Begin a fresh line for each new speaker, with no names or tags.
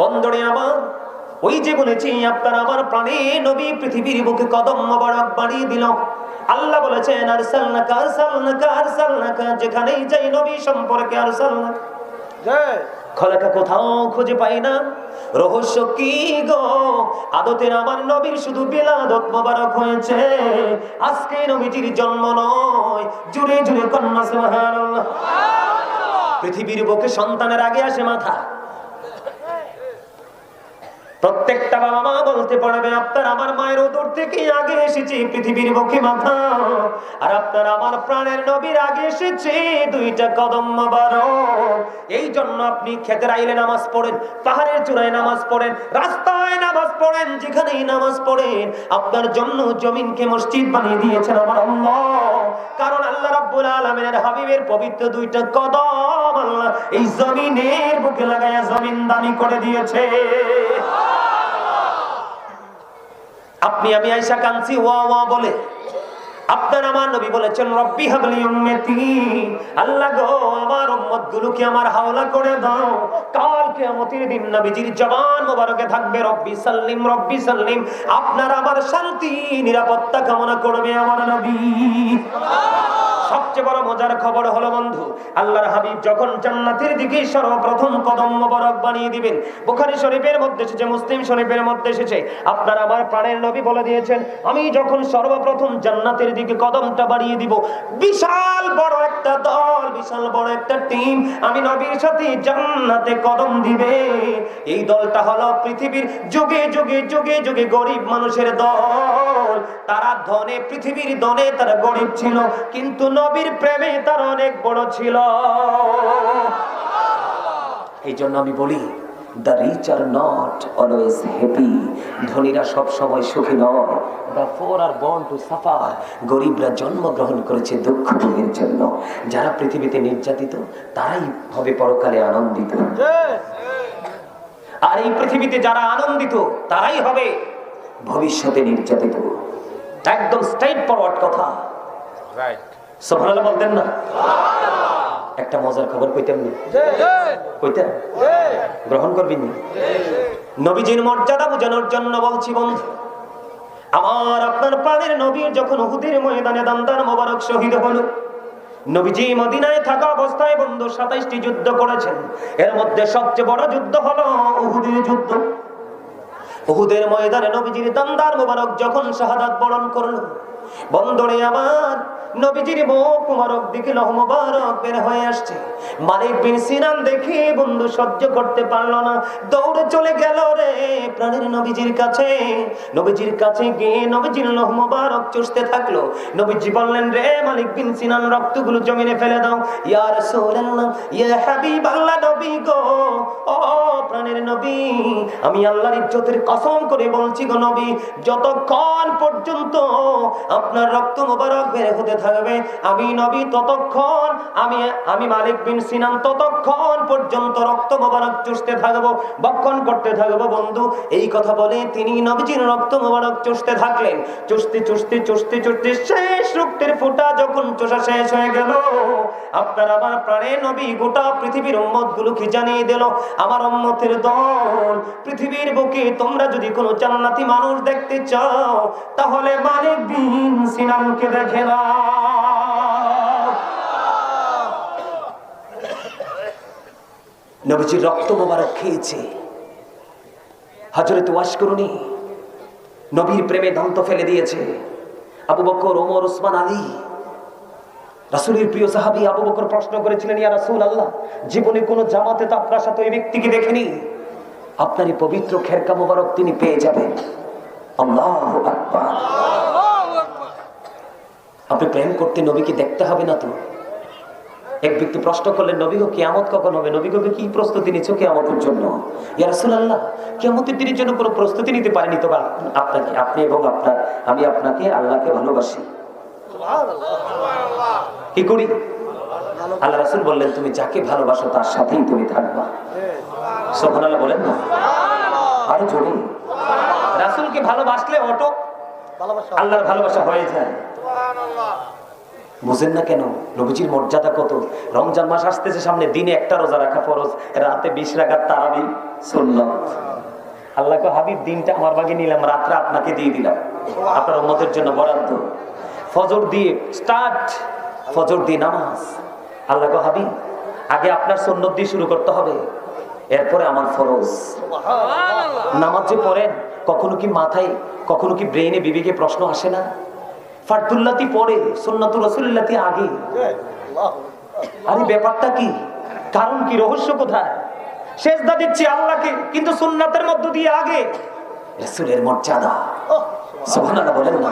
বন্দরে আমার ওই যে বলেছি আপনার আমার প্রাণে নবী পৃথিবীর বুকে কদম মোবারক বাড়িয়ে দিল। আল্লাহ বলেছেন আর সালনাকা আর সালনাকা আর সালনাকা যেখানেই যাই নবী সম্পর্কে আর সালনাকা খলাকা কোথাও খুঁজে পাই না। রহস্য কি গো? আদতের আমার নবীর শুধু বিলাদত মোবারক হয়েছে। আজকে নবীজির জন্ম নয় জুড়ে জুড়ে কন্যা সুবহানাল্লাহ। পৃথিবীর বুকে সন্তানের আগে আসে মাথা। প্রত্যেকটা বাবা মা বলতে পারবে, আপনার আমার মায়ের উদর থেকে আগে এসেছে পৃথিবীর মুখে মাথা। আর আপনার আমার প্রাণের নবীর আগে এসেছে দুইটা কদম এই জন্য আপনি খেতের আইলে নামাজ পড়েন, পাহাড়ের চূড়ায় নামাজ পড়েন, রাস্তায় নামাজ পড়েন, যেখানেই নামাজ পড়েন। আপনার জন্য জমিনকে মসজিদ বানিয়ে দিয়েছেন আমার কারণ আল্লাহ রাব্বুল আলামিনের হাবিবের পবিত্র দুইটা কদম আল্লাহ এই জমিনের বুকে লাগায়া জমিন দানি করে দিয়েছে। আপনি, আমি আইসা কানছি ওয়া ওয়া বলে। আপনার আমার নবী বলেছেন, রব্বি হাবলি উম্মতি, আল্লাহ গো, আমার উম্মত গুলোকে আমার হাওলা করে দাও। কাল কিয়ামতের দিন নবীজির জবান মোবারকে থাকবে, রব্বি সাল্লিম রব্বি সাল্লিম। আপনার আমার শান্তি, নিরাপত্তা কামনা করবে আমার নবী। সবচেয়ে বড় মজার খবর হলো বন্ধু, আল্লাহর হাবিব যখন জান্নাতের দিকে সর্বপ্রথম কদম মোবারক বানিয়ে দিবেন, বুখারি শরীফের মধ্যে এসেছে, মুসলিম শরীফের মধ্যে এসেছে, আপনার আমার প্রাণের নবী বলে দিয়েছেন, আমি যখন সর্বপ্রথম জান্নাতের দিকে কদমটা বাড়িয়ে দিব, বিশাল বড় একটা দল, বিশাল বড় একটা টিম, আমি নবীর সাথে জান্নাতে কদম দিবে। এই দলটা হলো পৃথিবীর যুগে যুগে যুগে যুগে গরিব মানুষের দল। তারা ধনে, পৃথিবীর ধনে তারা গরিব ছিল, কিন্তু নবীর প্রেমে তারা অনেক বড় ছিল। এই জন্য আমি বলি the rich are not always happy ধনীরা সব সময় সুখী নয়। The poor are born to suffer গরিবরা জন্মগ্রহণ করেছে দুঃখ ভোগের জন্য। যারা পৃথিবীতে নির্যাতিত তারাই হবে পরকালে আনন্দিত। আর এই পৃথিবীতে যারা আনন্দিত তারাই হবে ভবিষ্যতে নির্যাতিত। একদম স্ট্রাইট ফরওয়ার্ড কথা। সোভানাল্লাহ বলতেন না? একটা মজার খবর কইতেন নি? গ্রহণ করবেন নবীজির মর্যাদা বোঝানোর জন্য বলছি, বন্ধু, আমার আপনার প্রাণের নবীর যখন উহুদের ময়দানে দান্দার মোবারক শহীদ হলো, নবীজি মদিনায় থাকা অবস্থায় বন্ধু সাতাইশটি যুদ্ধ করেছেন। এর মধ্যে সবচেয়ে বড় যুদ্ধ যুদ্ধ। ময়দানে নবীজির দান্দার মোবারক যখন শাহাদাত বরণ বন্দরে আমার নবীজির মুখ মুবারক দিকে লহ মুবারক বের হয়ে আসছে। মালিক বিন সিনান দেখে বন্ধু সহ্য করতে পারল না। দৌড়ে চলে গেল রে প্রাণের নবীজির কাছে। নবীজির কাছে গিয়ে নবীজির লহ মুবারক চুষতে থাকল। নবীজি বললেন, রে মালিক বিন সিনান, রক্তগুলো জমিনে ফেলে দাও। ইয়া রাসূলুল্লাহ, ইয়া হাবিবাল্লাহ নবী গো, ও প্রাণের নবী, আমি আল্লাহর ইজ্জতের কসম করে বলছি গো নবী, যতক্ষণ পর্যন্ত আপনার রক্ত মোবারক বের হতে থাকবে আমি নবী ততক্ষণ, আমি আমি মালিক বিন সিনান ততক্ষণ পর্যন্ত রক্ত মোবারক চুষতে বক্ষণ করতে বন্ধু। এই কথা বলে তিনি নবীজির রক্ত মোবারক চুষতে থাকলেন। চুষতে চুষতে চুষতে চুষতে শেষ রক্তের ফোঁটা যখন চোষা শেষ হয়ে গেল, আপনার আমার প্রাণে নবী গোটা পৃথিবীর উম্মত জানিয়ে দিল, আমার উম্মতের দল, পৃথিবীর বুকে তোমরা যদি কোনো জান্নাতি মানুষ দেখতে চাও, তাহলে মালিক বিন সিনামকে দেখে না নবীজির রক্ত মোবারক খেয়েছে। হজরত ওয়াশ করুনি নবীর প্রেমে দন্ত ফেলে দিয়েছে। আবু বকর ওমর ওসমান আলী। রাসুলের প্রিয় সাহাবি আবু বকর প্রশ্ন করেছিলেন ইয়া রাসূল আল্লাহ জীবনে কোনো জামাতে তো আপনার সাথে ওই ব্যক্তিকে দেখেনি? আপনার এই পবিত্র খেরকা মোবারক তিনি পেয়ে যাবেন। আল্লাহু আকবার। আপনি প্রেম করতে নবীকে দেখতে হবে না তো? এক ব্যক্তি প্রশ্ন করলেন নবীগো কিয়ামত কখন হবে? নবীগোকে কি প্রস্তুতি নিচ্ছ কিয়ামতের জন্য? ইয়া রাসূলুল্লাহ কিয়ামতের দিনের জন্য কোনো প্রস্তুতি নিতে পারেনি তো আপনাকে আপনি এবং আপনার আমি আপনাকে আল্লাহকে ভালোবাসি। কি করি? আল্লাহ রাসূল বললেন তুমি যাকে ভালোবাসো তার সাথেই তুমি থাকবা। সোহান আল্লাহ বলেন না? আরও জোরে। রাসুলকে ভালোবাসলে অটো আল্লাহর ভালোবাসা হয়ে যায়। বুঝেন না কেন? নবীজির মর্যাদা কত? রমজান মাস আসতেছে সামনে দিনে একটা রোজা রাখা ফরজ রাতে বিশ রাখার তারাবি সুন্নত। আল্লাহকে হাবিব দিনটা আমার বাগে নিলাম রাত্রে আপনাকে দিয়ে দিলাম। আপনার উম্মতের জন্য বরাদ্দ। ফজর দিয়ে স্টার্ট ফজর দিয়ে নামাজ। আল্লাহকে হাবিব আগে আপনার সন্ন্যত দিয়ে শুরু করতে হবে। এরপরে আমার ফরজ। নামাজ যে পড়েন কখনো কি মাথায় কখনো কি ব্রেইনে বিবেকে প্রশ্ন আসে না? ফারদুল্লাতি পরে সুন্নাতুর রসুল্লাতি আগে। আরে ব্যাপারটা কি? কারণ কি? রহস্য কোথায়? সেজদা দিচ্ছি আল্লাহকে কিন্তু সুন্নাতের মধ্য দিয়ে আগে। রসুলের মর্যাদা। সুবহানাল্লাহ। বলেন না।